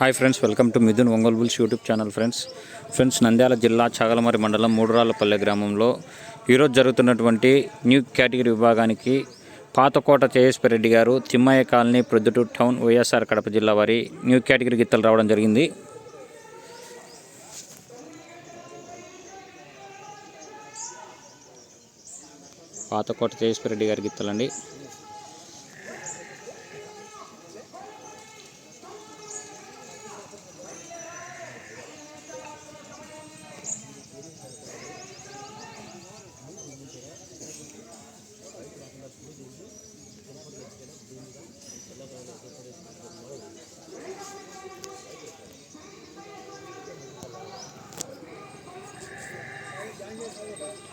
Hi friends welcome to Mithun Ongole bulls YouTube channel friends friends Nandyal జిల్లా చాగలమరి మండలం మూడురాళ్ళపల్లె గ్రామంలో ఈరోజు జరుగుతున్నటువంటి న్యూ కేటగిరీ విభాగానికి Pathakota Jayeshwara Reddy garu Thimmaiah colony Proddatur town YSR Kadapa జిల్లా వారి న్యూ కేటగిరీ గిత్తలు రావడం జరిగింది పాతకోట జయేశ్వర రెడ్డి గారి గిత్తలండి